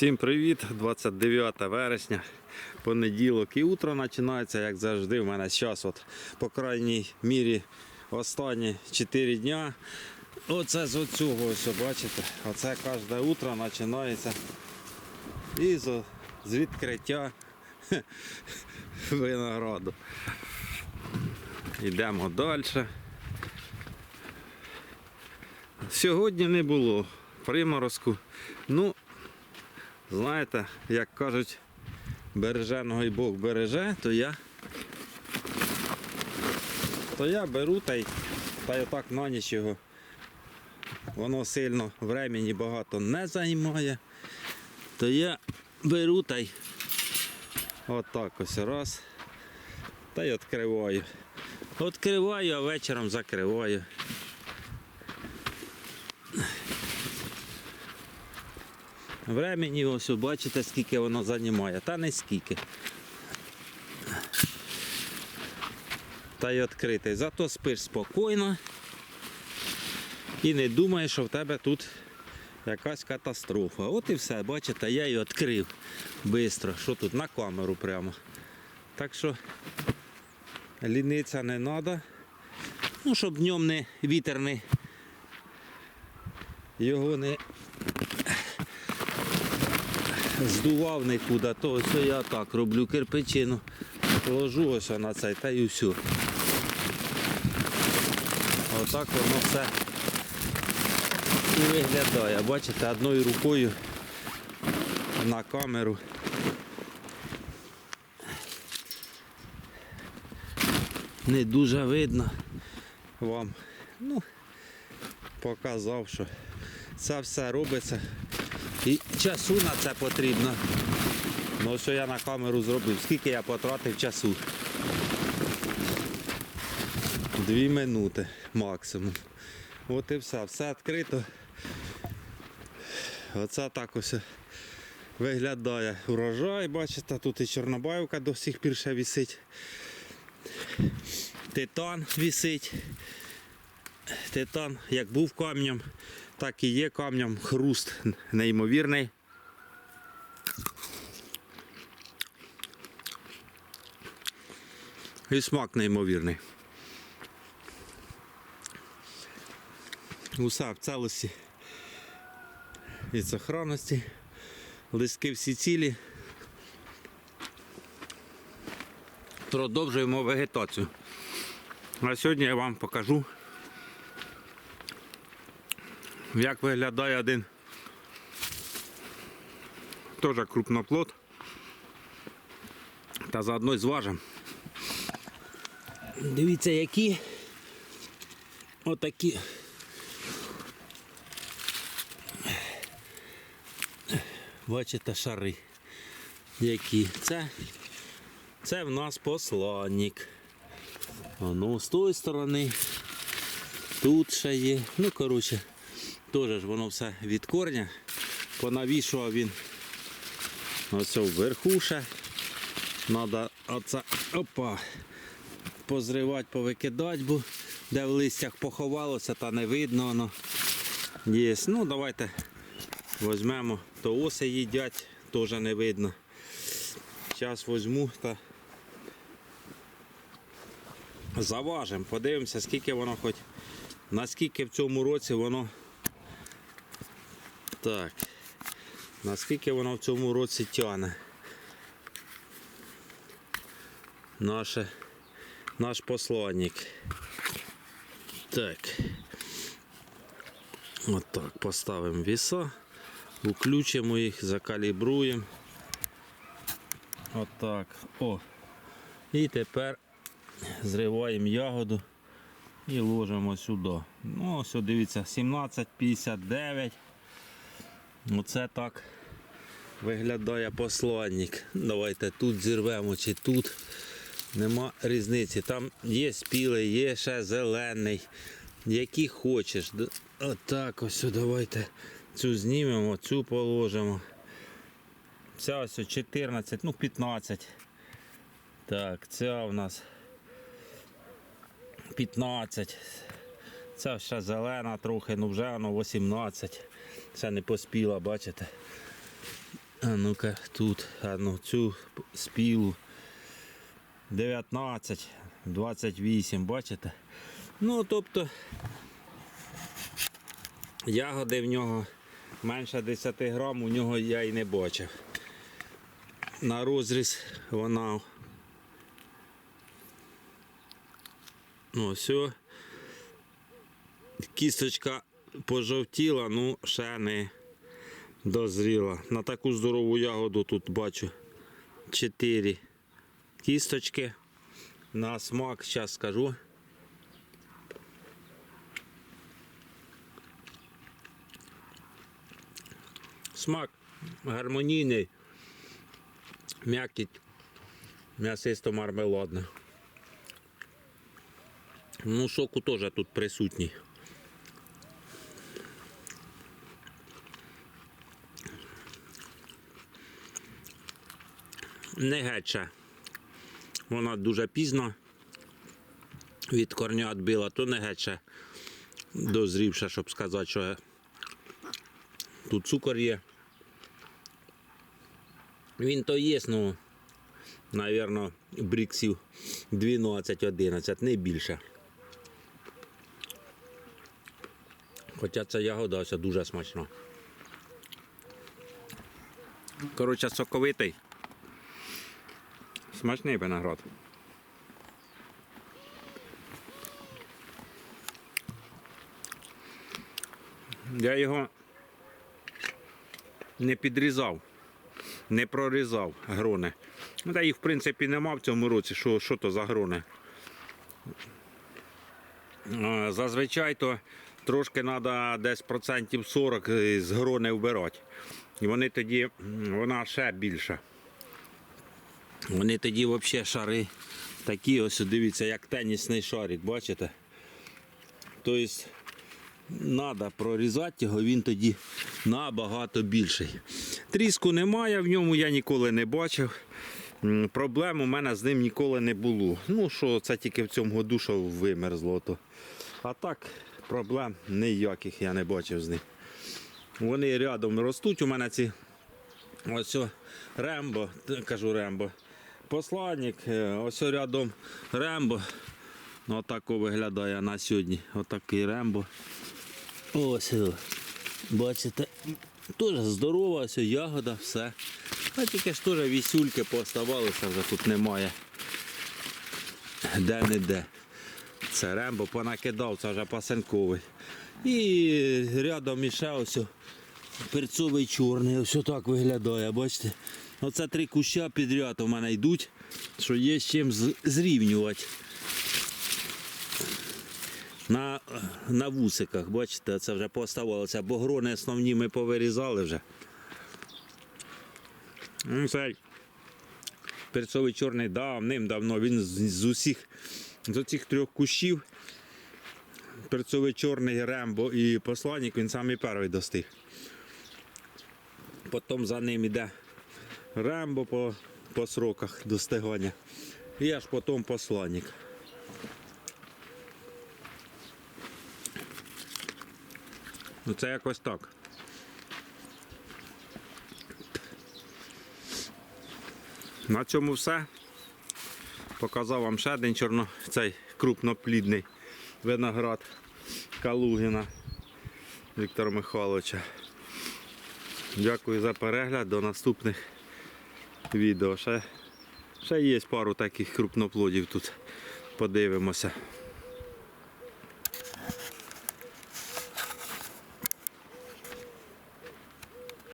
Всім привіт! 29 вересня, понеділок і утро починається, як завжди. У мене зараз, от, по крайній мірі, останні 4 дня. Оце з оцього, ось, бачите, оце кожне утро починається із, з відкриття винограду. Йдемо далі. Сьогодні не було приморозку. Ну, знаєте, як кажуть, береженого і Бог береже, то я, то я беру та й, та й отак на ніч його. Воно сильно времени багато не займає. То я беру та й отак ось раз. Та й відкриваю. Відкриваю, а вечором закриваю. Времені ось бачите, скільки воно займає. Та не скільки. Та й відкритий. Зато спиш спокійно і не думаєш, що в тебе тут якась катастрофа. От і все, бачите, я її відкрив швидко. Що тут на камеру прямо. Так що ліниться не треба. Ну, щоб днем не вітер не його не здував нікуди, то ось я так роблю кирпичину, ложу ось на цей та і все. Отак воно все і виглядає. Бачите, одною рукою на камеру. Не дуже видно вам. Ну, показав, що це все робиться. І часу на це потрібно. Ну, що я на камеру зробив. Скільки я потратив часу? Дві минути максимум. От і все, все відкрито. Оце так ось виглядає урожай, бачите, тут і Чорнобаївка до сих пір ще висить. Титан висить. Титан як був камнем, так і є камнем. Хруст неймовірний. І смак неймовірний. Уса в целості і сохранності. Листки всі цілі. Продовжуємо вегетацію. А сьогодні я вам покажу, як виглядає один теж крупноплод. Та заодно й зважимо. Дивіться, які отакі. Бачите шари. Які? Це, це в нас посланник. Воно з тої сторони. Тут ще є. Ну, коротше, теж ж воно все від корня. Понавішував він ось вверху ще. Треба оце опа, позривати, повикидати, бо де в листях поховалося, та не видно воно. Є. Ну, давайте візьмемо, то оси їдять, теж не видно. Зараз візьму та заважимо, подивимося, скільки воно хоч, наскільки в цьому році воно. Так. Наскільки воно в цьому році тягне. Наше, наш посланник. Так. Отак, поставимо віса, включимо їх, закалібруємо. Отак. О. І тепер зриваємо ягоду і ложимо сюди. Ну, ось дивіться, 17,59. Оце так виглядає посланник. Давайте тут зірвемо чи тут. Нема різниці. Там є спілий, є ще зелений. Який хочеш. Отак ось давайте цю знімемо, цю положимо. Ця ось 14, ну 15. Так, ця у нас 15. Ця ще зелена трохи, ну вже воно 18. Це не поспіла, бачите. А ну-ка, тут, ну, цю спілу 19, 28, бачите? Ну, тобто, ягоди в нього менше 10 грам, у нього я і не бачив. На розріз вона. Ну, все. Кісточка пожовтіла, ну ще не дозріла. На таку здорову ягоду тут бачу 4 кісточки. На смак, зараз скажу. Смак гармонійний, м'якіть, м'ясисто мармеладне. Ну, соку теж тут присутній. Не гетче. Вона дуже пізно від корня відбила, то не гетче дозрівша, щоб сказати, що тут цукор є. Він то є, ну, навірно, бріксів 12-11, не більше. Хоча ця ягода ось дуже смачна. Коротше, соковитий. Смачний виноград. Я його не підрізав, не прорізав грони. Ну, та їх, в принципі, нема в цьому році, що, що то за грони. Зазвичай то трошки треба десь процентів 40 з грони вбирати. І вони тоді, вона ще більша. Вони тоді взагалі шари такі, ось дивіться, як тенісний шарик, бачите? Тобто треба прорізати його, він тоді набагато більший. Тріску немає в ньому, я ніколи не бачив. Проблем у мене з ним ніколи не було. Ну, що це тільки в цьому году, що вимерзло. То. А так, проблем ніяких я не бачив з ним. Вони рядом ростуть. У мене ці ось Рембо, кажу Рембо. Посланник, е, ось рядом Рембо. Отако виглядає на сьогодні. Отакий Рембо. Ось, бачите, теж здорова, ось ягода, все. А тільки ж теж вісюльки поставалися, вже тут немає. Де-не-де. Це Рембо понакидав, це вже пасенковий. І рядом іще ось перцовий чорний, ось так виглядає, бачите? Оце три куща підряд у мене йдуть, що є з чим зрівнювати. На, на вусиках, бачите, це вже поставалося, бо грони основні ми повирізали вже. Ну, перцовий чорний давним-давно, він з, з усіх з цих трьох кущів. Перцовий чорний Рембо і посланник, він самий перший достиг. Потім за ним іде Рембо по, по сроках достигання. І аж потім посланник. Ну це якось так. На цьому все. Показав вам ще один чорно, цей крупноплідний виноград Калугіна Віктора Михайловича. Дякую за перегляд. До наступних відео. Ще, ще є пару таких крупноплодів тут. Подивимося.